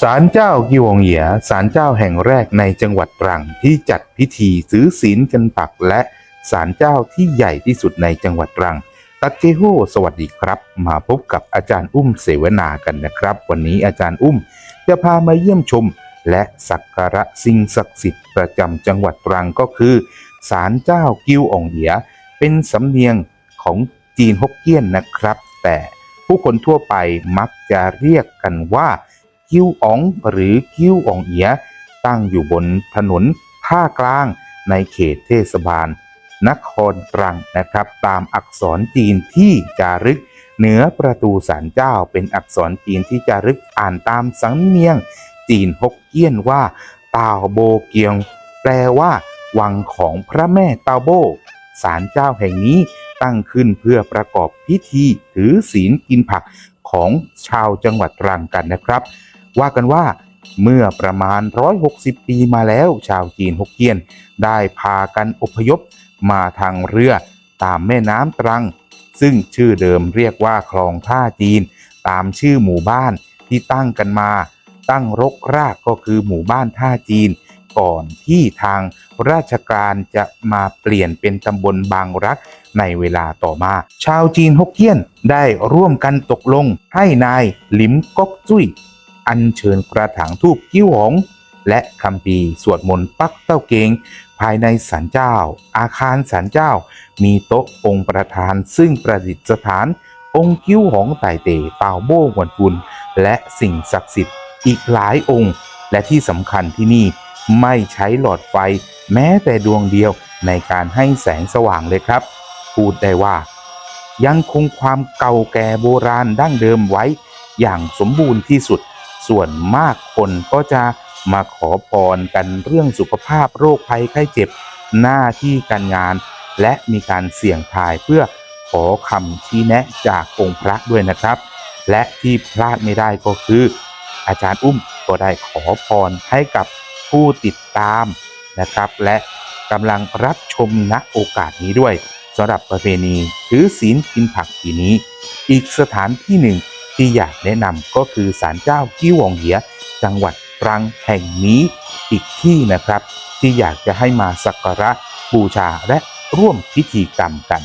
ศาลเจ้ากิวงเหยียศาลเจ้าแห่งแรกในจังหวัดตรังที่จัดพิธีซื้อศีลกันปัก และศาลเจ้าที่ใหญ่ที่สุดในจังหวัดตรัง ตัดเจโฮสวัสดีครับ มาพบกับอาจารย์อุ้มเสวนากันนะครับ วันนี้อาจารย์อุ้มจะพามาเยี่ยมชม และสักการะสิ่งศักดิ์สิทธิ์ประจำจังหวัดตรังก็คือศาลเจ้ากิวองเหยียเป็นสำเนียงของจีนฮกเกี้ยนนะครับ แต่ผู้คนทั่วไปมักจะเรียกกันว่า กิ้วอ๋องหรือกิ้วอ่องเอียตั้งอยู่บนถนนภากลางในเขตเทศบาล นครตรังนะครับ ตามอักษรจีนที่จารึกเหนือประตูศาลเจ้าเป็นอักษรจีนที่จารึกอ่านตามสำเนียง จีนฮกเกี้ยนว่าตาวโบเกียง แปลว่า วังของพระแม่ตาโบศาลเจ้าแห่งนี้ตั้งขึ้นเพื่อประกอบพิธีถือศีลกินผักของชาวจังหวัดตรังกันนะครับ ว่ากันว่าเมื่อประมาณ 160 ปีมาแล้ว ชาวจีนฮกเกี้ยน ได้พากันอพยพมาทางเรือตามแม่น้ำตรัง ซึ่งชื่อเดิมเรียกว่าคลองท่าจีน ตามชื่อหมู่บ้านที่ตั้งกันมา ตั้งรกรากก็คือหมู่บ้านท่าจีน ก่อนที่ทางราชการจะมาเปลี่ยนเป็นตำบลบางรักในเวลาต่อมา ชาวจีนฮกเกี้ยนได้ร่วมกันตกลงให้นายหลิมก๊กจุ้ย อัญเชิญกระถางทูบกิ้วหง และคำปีสวดมนต์ปักเต้าเกง ภายในศาลเจ้า อาคารศาลเจ้า มีโต๊ะองค์ประธาน ซึ่งประดิษฐาน องค์กิ้วหงไต่เต๋เป่าโบ้หวนกุลและสิ่งศักดิ์สิทธิ์อีกหลายองค์ และที่สำคัญที่นี่ไม่ใช้หลอดไฟ แม้แต่ดวงเดียวในการให้แสงสว่างเลยครับ พูดได้ว่า ยังคงความเก่าแก่โบราณดั้งเดิมไว้อย่างสมบูรณ์ที่สุด ส่วนมากคนก็จะมาขอพรกันเรื่องสุขภาพโรคภัยไข้เจ็บหน้าที่การงาน และมีการเสี่ยงทายเพื่อขอคำชี้แนะจากองค์พระด้วยนะครับ และที่พลาดไม่ได้ก็คือ อาจารย์อุ้มก็ได้ขอพรให้กับผู้ติดตามนะครับ และกำลังรับชมณโอกาสนี้ด้วยสำหรับประเพณีถือศีลกินผักปีนี้ อีกสถานที่หนึ่ง ที่อยากแนะนำก็คือศาลเจ้ากี้วองเหีย จังหวัดตรังแห่งนี้อีกที่นะครับ ที่อยากจะให้มาสักการะบูชาและร่วมพิธีกรรมกัน